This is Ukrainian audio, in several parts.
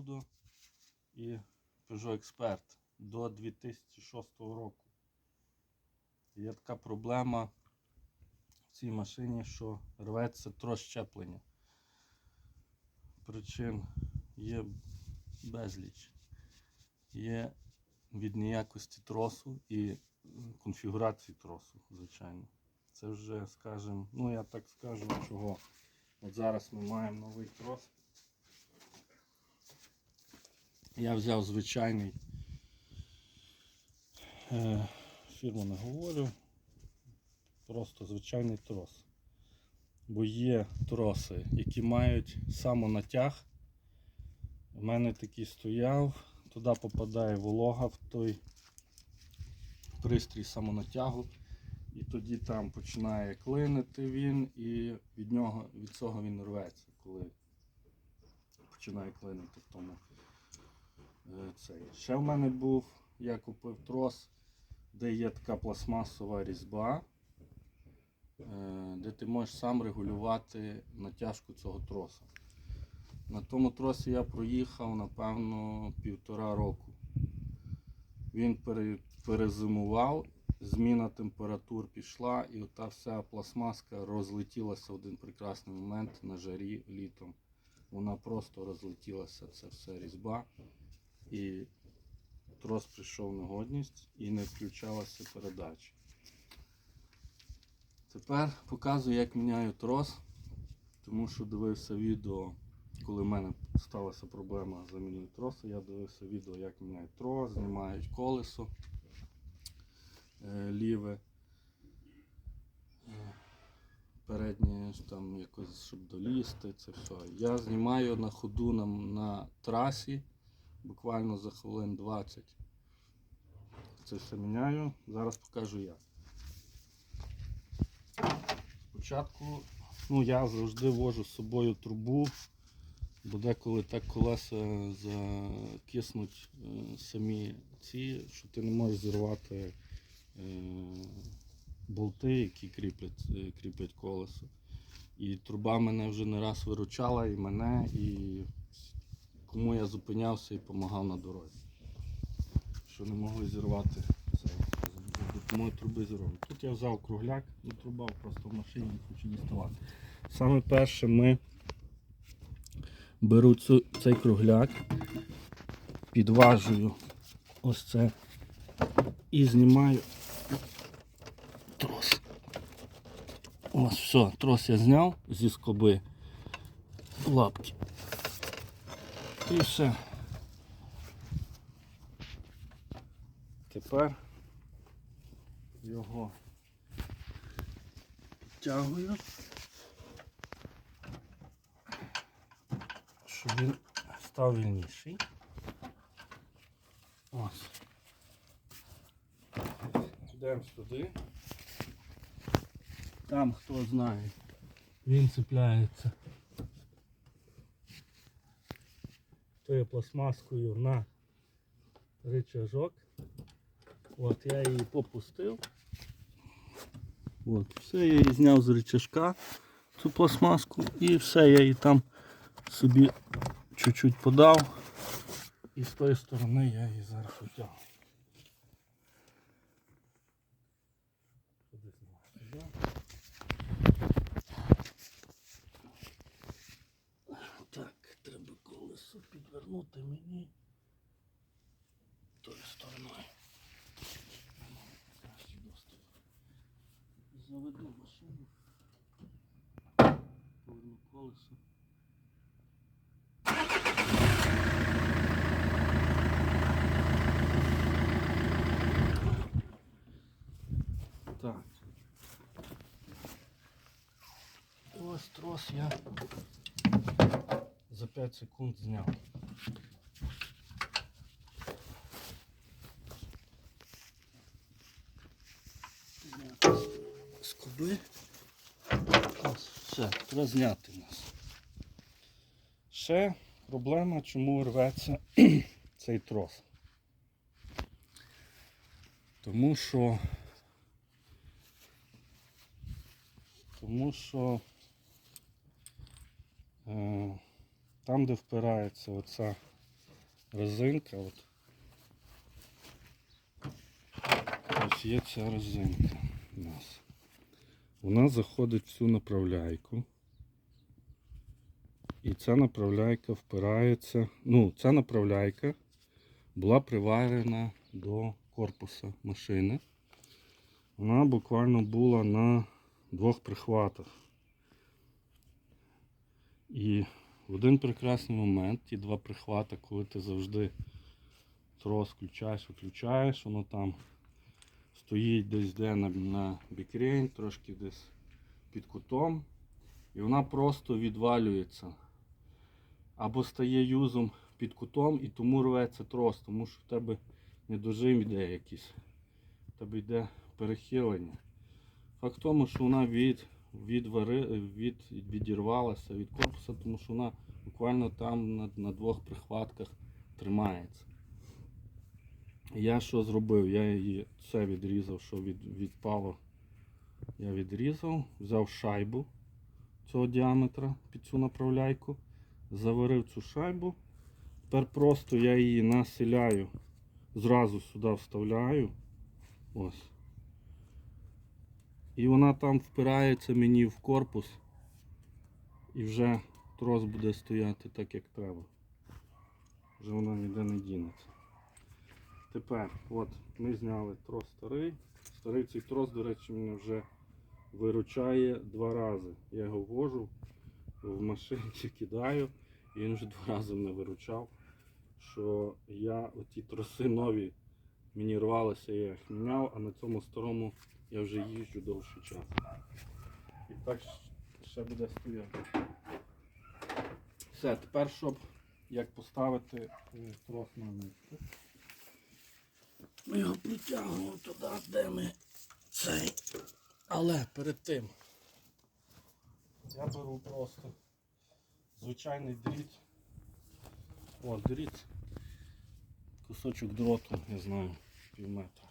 Judo і Peugeot Expert до 2006 року. Є така проблема в цій машині, що рветься трос щеплення. Причин є безліч. Є від неякості тросу і конфігурації тросу, звичайно. Це вже, скажімо, ну я так скажу, чого. От зараз ми маємо новий трос. Я взяв звичайний е, фірму не говорю. Просто звичайний трос. Бо є троси, які мають самонатяг. У мене такий стояв, туди попадає волога в той пристрій самонатягу. І тоді там починає клинити він, і від нього від цього він рветься, коли починає клинити в тому. Цей. Ще в мене був, я купив трос, де є така пластмасова різьба, е, де ти можеш сам регулювати натяжку цього троса. На тому тросі я проїхав, напевно, півтора року. Він перезимував, зміна температур пішла, і ота вся пластмаска розлетілася в один прекрасний момент на жарі літом. Вона просто розлетілася, це все різьба. І трос прийшов в негодність і не включалася передача. Тепер показую, як міняю трос, тому що дивився відео, коли в мене сталася проблема з заміною тросу, я дивився відео, як міняють трос, знімають колесо е, ліве. Переднє там якось, щоб долізти, це все. Я знімаю на ходу на, на трасі, буквально за хвилин 20. Це все міняю. Зараз покажу як. Спочатку ну, я завжди вожу з собою трубу, бо деколи так колеса закиснуть е, самі ці, що ти не можеш зірвати е, болти, які кріплять, е, кріплять колесо. І труба мене вже не раз виручала, і мене, і кому я зупинявся і допомагав на дорозі. Що не могли зірвати. За допомогою труби зірвали. Тут я взяв кругляк, ну труба просто в машині не хочу діставати. Саме перше ми беру цю, цей кругляк, підважую ось це і знімаю трос. Ось все, трос я зняв зі скоби лапки. І все. Тепер його підтягую, щоб він став вільніший. Ось. Йдемо сюди. Там хто знає, він цепляється тою пластмаскою на рычажок. От я її попустив. От, все, я її зняв з рычажка, цю пластмаску, і все, я її там собі чуть-чуть подав. І з тої сторони я її зараз витягну. Сюди знімаю, сюди. Так, треба колесо підвернути мені тою стороною. Заведу машину. Поверну колесо. Так. Ось трос я за 5 секунд зняв. Скоби. Все, треба зняти нас. Ще проблема, чому рветься цей трос. Тому що тому що е, там, де впирається оця резинка. От. Ось є ця резинка у нас. Вона заходить в цю направляйку. І ця направляйка впирається. Ну, ця направляйка була приварена до корпуса машини. Вона буквально була на двох прихватах. І в один прекрасний момент ті два прихвата, коли ти завжди трос включаєш, виключаєш, воно там стоїть десь де на, на бікрень, трошки десь під кутом, і вона просто відвалюється. Або стає юзом під кутом і тому рветься трос, тому що в тебе недожим йде якийсь. В тебе йде перехилення. Факт тому, що вона від, відвари, від, відірвалася від корпуса, тому що вона буквально там на, на двох прихватках тримається. Я що зробив? Я її все відрізав, що від, відпало. Я відрізав, взяв шайбу цього діаметра під цю направляйку, заварив цю шайбу. Тепер просто я її населяю, зразу сюди вставляю. Ось. І вона там впирається мені в корпус. І вже трос буде стояти так, як треба. Вже вона ніде не дінеться. Тепер, от, ми зняли трос старий. Старий цей трос, до речі, мене вже виручає два рази. Я його ввожу в машинці, кидаю, і він вже два рази мене виручав. Що я оті троси нові мені рвалися, я їх міняв, а на цьому старому я вже їжджу довший час. І так ще буде стояти. Все, тепер щоб як поставити трос на місце. Ми його притягуємо туди, де ми цей. Але перед тим я беру просто звичайний дріт. О, дріт. Кусочок дроту, я знаю, пів метра.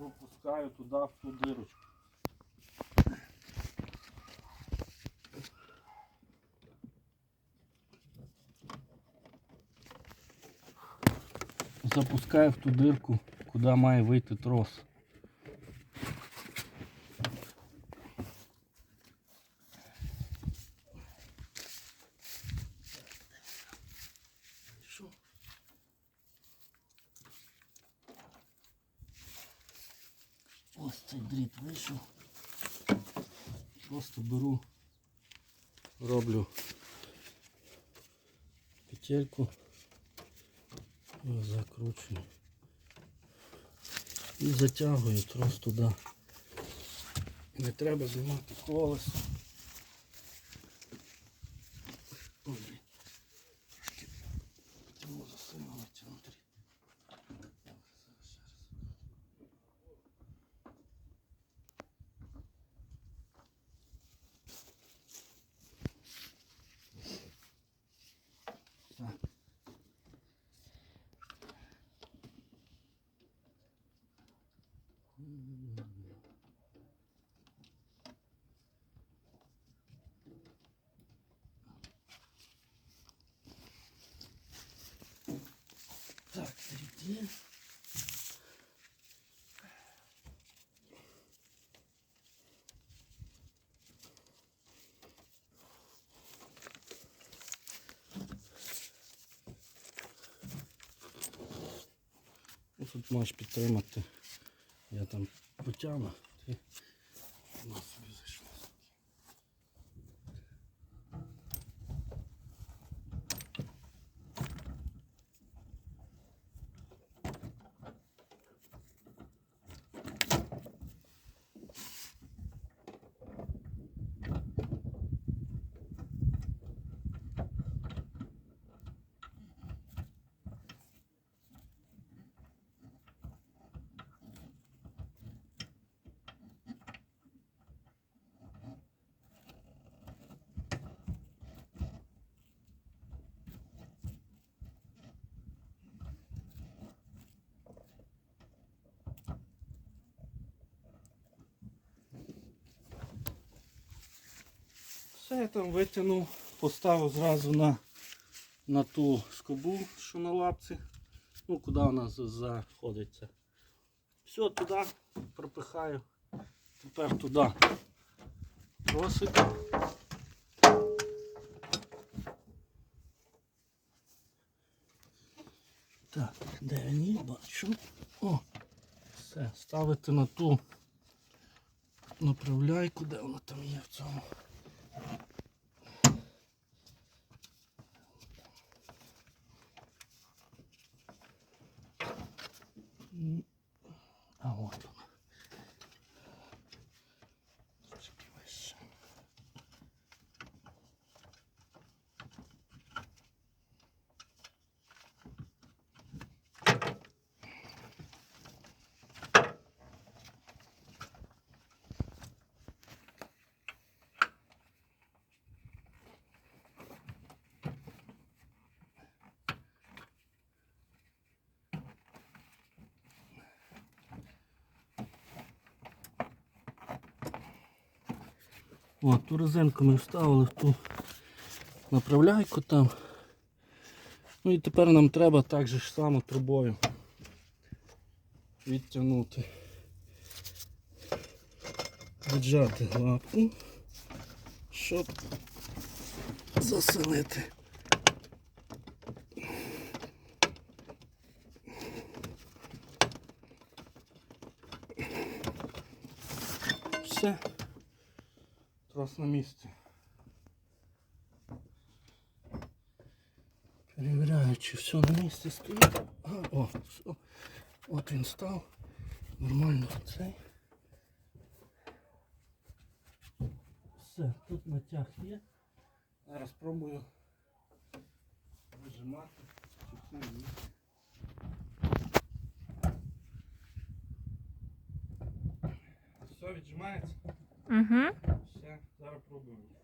Пропускаю туди в ту дирочку. Запускаю в ту дирку, куди має вийти трос. Ось цей дріт вийшов. Просто беру, роблю петельку і закручую. І затягую трос туди. Не треба знімати колесо. Ой, блін. Трошки потягну засильно натягнути. Так. Так, Ну, Тут можеш підтримати. Я там потягну. Ти на собі зайшла. Все я там витягнув, поставив зразу на, на ту скобу, що на лапці. Ну, куди вона заходиться. Все, туди пропихаю. Тепер туди тросик. Так, де він бачу. О, все, ставити на ту направляйку, де вона там є в цьому. От, ту резинку ми вставили в ту направляйку там. Ну і тепер нам треба так же ж само трубою відтягнути. Віджати лапку, щоб заселити. Все. Трос на місці. Перевіряю, чи все на місці стоїть. О, все. От він став. Нормально цей. Все, тут натяг є. Зараз спробую вижимати. Чи все є. Все віджимається. Угу. Все, зараз пробуємо.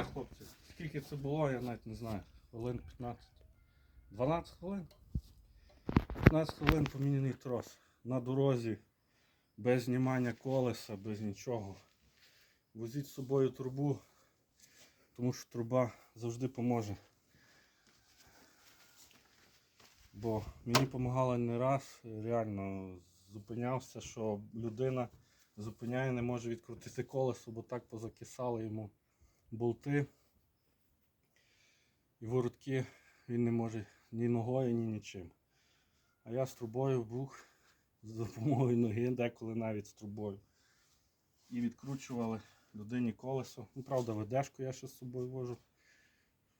Все, хлопці, скільки це було, я навіть не знаю. Хвилин 15. 12 хвилин. 15 хвилин поміняний трос. На дорозі, без знімання колеса, без нічого. Возіть з собою трубу, тому що труба завжди поможе. Бо мені допомагало не раз, реально зупинявся, що людина зупиняє, не може відкрутити колесо, бо так позакисали йому болти і воротки він не може ні ногою, ні нічим. А я з трубою бух з допомогою ноги, деколи навіть з трубою. І відкручували людині колесо. Ну, правда, ведешку я ще з собою вожу.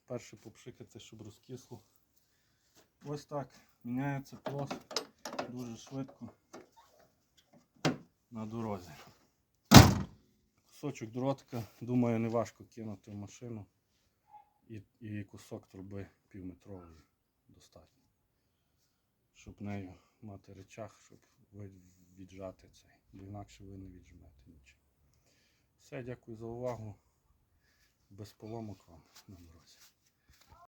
Перше попшикати, щоб розкисло. Ось так. Міняється трос дуже швидко на дорозі. Кусочок дротика, думаю, не важко кинути в машину. І, і кусок труби півметрової достатньо. Щоб нею мати речах, щоб віджати цей, бо інакше ви не віджмете нічого. Все, дякую за увагу. Без поломок вам на дорозі.